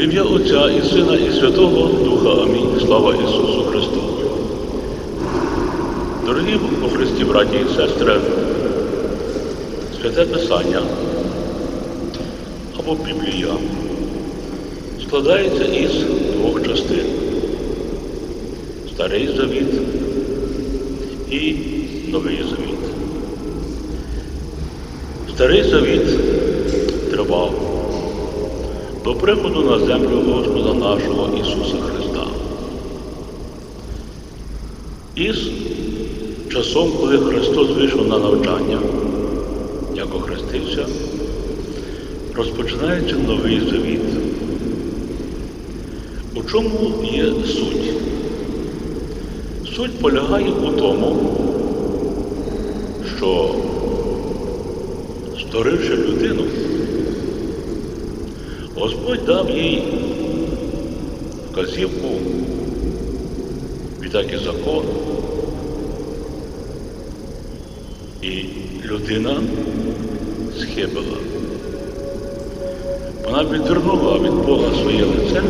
В ім'я Отця і Сина, і Святого Духа. Амінь. Слава Ісусу Христу. Дорогі у Христі, браті і сестри, святе Писання або Біблія складається із двох частин. Старий Завіт і Новий Завіт. Старий Завіт тривав до приходу на землю Господа нашого Ісуса Христа. Із часом, коли Христос вийшов на навчання, як охрестився, розпочинається новий завіт. У чому є суть? Суть полягає у тому, що створивши людину, Господь дав їй вказівку, відтак і закон, і людина схибила. Вона відвернула від Бога своє лице,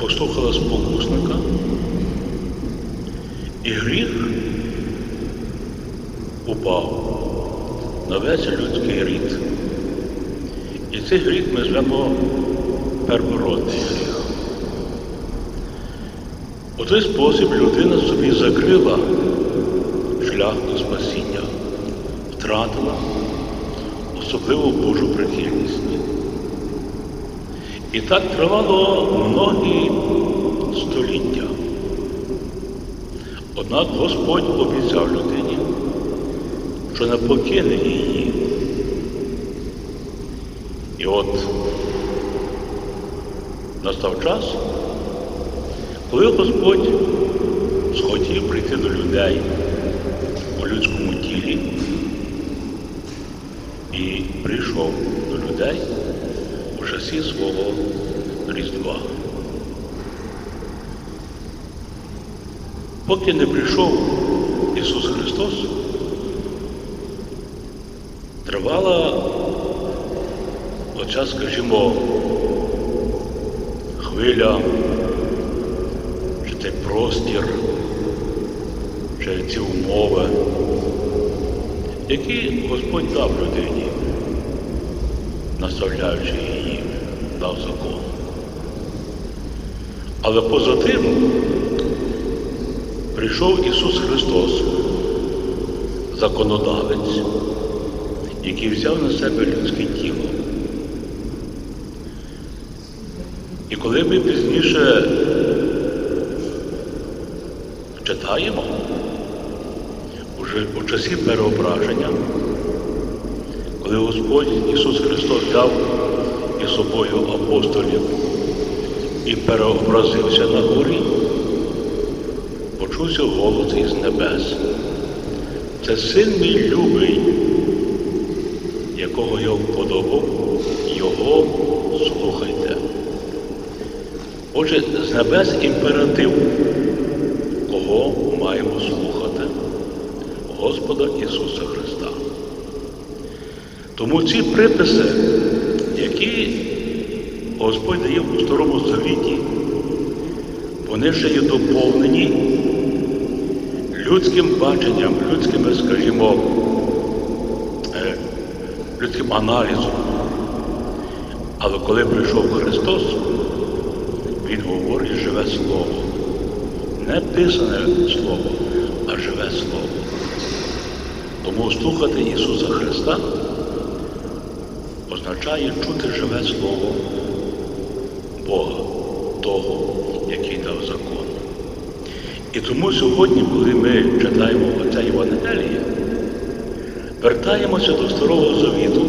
послухала спокусника, і гріх упав на весь людський рід. І цей гріх ми звемо первородний гріх. У той спосіб людина собі закрила шлях до спасіння, втратила особливу Божу прихильність. І так тривало многі століття. Однак Господь обіцяв людині, що не покине її. І от настав час, коли Господь схотів прийти до людей у людському тілі і прийшов до людей у часі свого Різдва. Поки не прийшов Ісус Христос, тривала оця, скажімо, хвиля, чи цей простір, чи ці умови, які Господь дав людині, наставляючи її, дав закон. Але поза тим прийшов Ісус Христос, законодавець, який взяв на себе людське тіло. Коли ми пізніше читаємо, уже у часі переображення, коли Господь Ісус Христос взяв із собою апостолів і переобразився на горі, почувся голос із небес. Це син мій любий, якого я вподобав, його слухайте. Отже, з небес імператив, кого маємо слухати? Господа Ісуса Христа. Тому ці приписи, які Господь дає у Старому Завіті, вони ще є доповнені людським баченням, людськими, скажімо, е, людським аналізом. Але коли прийшов Христос, Він говорить живе Слово. Не писане Слово, а живе Слово. Тому слухати Ісуса Христа означає чути живе Слово Бога, того, який дав закон. І тому сьогодні, коли ми читаємо оце Євангеліє, вертаємося до Старого Завіту,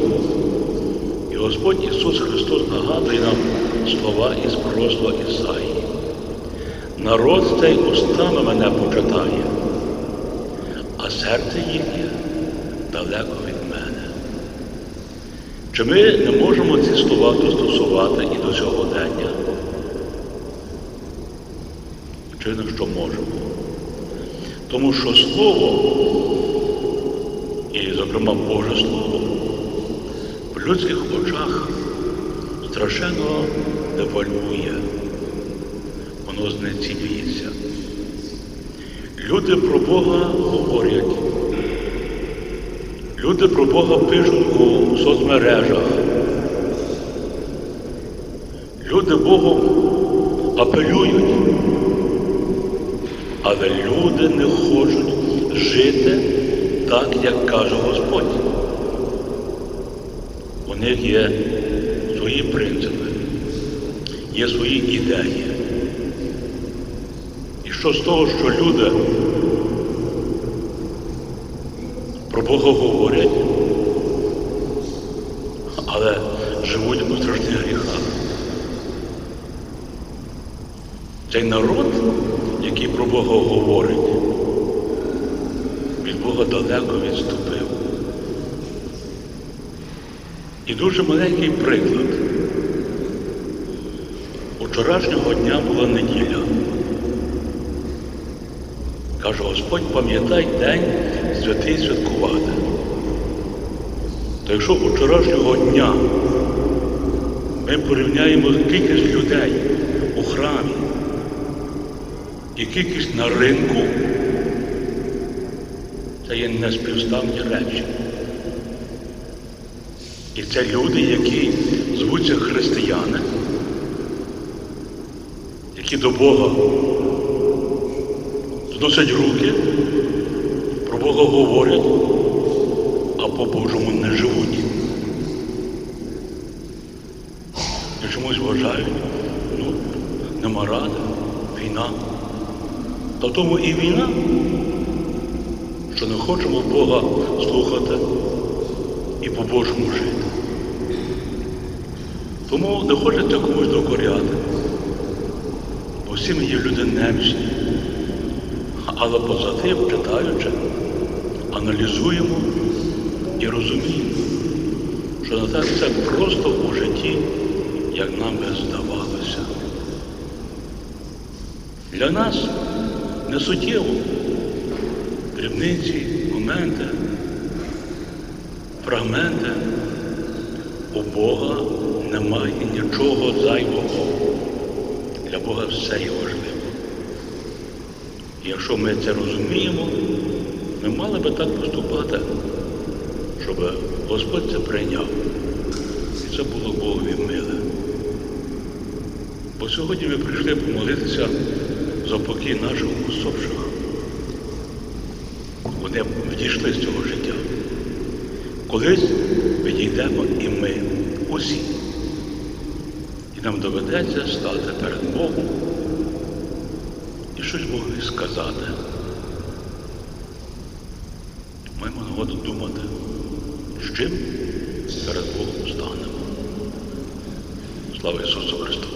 і Господь Ісус Христос нагадує нам слова із пророцтва Ісаї. Народ цей устами мене почитає, а серце їхнє далеко від мене. Чи ми не можемо ці слова достосувати і до сьогодення? Вчинок, що можемо. Тому що Слово, і, зокрема, Боже Слово, в людських очах страшенно девальвує, воно знецінюється. Люди про Бога говорять. Люди про Бога пишуть у соцмережах. Люди Богом апелюють, але люди не хочуть жити так, як каже Господь. У них є свої принципи, є свої ідеї. І що з того, що люди про Бога говорять, але живуть у страшних гріхах. Цей народ, який про Бога говорить, від Бога далеко відступив. І дуже маленький приклад. Вчорашнього дня була неділя. Каже Господь, пам'ятай день святий святкувати. То якщо вчорашнього дня ми порівняємо кількість людей у храмі і кількість на ринку, це є неспівставні речі. І це люди, які звуться християни, які до Бога зносять руки, про Бога говорять, а по-божому не живуть. І чомусь вважають, ну, нема ради, війна. Та тому і війна, що не хочемо Бога слухати і по-божому жити. Тому не хочеться комусь докоряти. Ми є люди немічні. Але поза тим, читаючи, аналізуємо і розуміємо, що не так це просто у житті, як нам би здавалося. Для нас не суттєво дрібниці, моменти, фрагменти. У Бога немає нічого зайвого. Для Бога все є важливо. І якщо ми це розуміємо, ми мали би так поступати, щоб Господь це прийняв. І це було Богові миле. Бо сьогодні ми прийшли помолитися за покій наших усопших. Вони відійшли з цього життя. Колись відійдемо і ми усі. Нам доведеться стати перед Богом і щось Богові сказати. Маємо нагоду думати, з чим перед Богом станемо. Слава Ісусу Христу!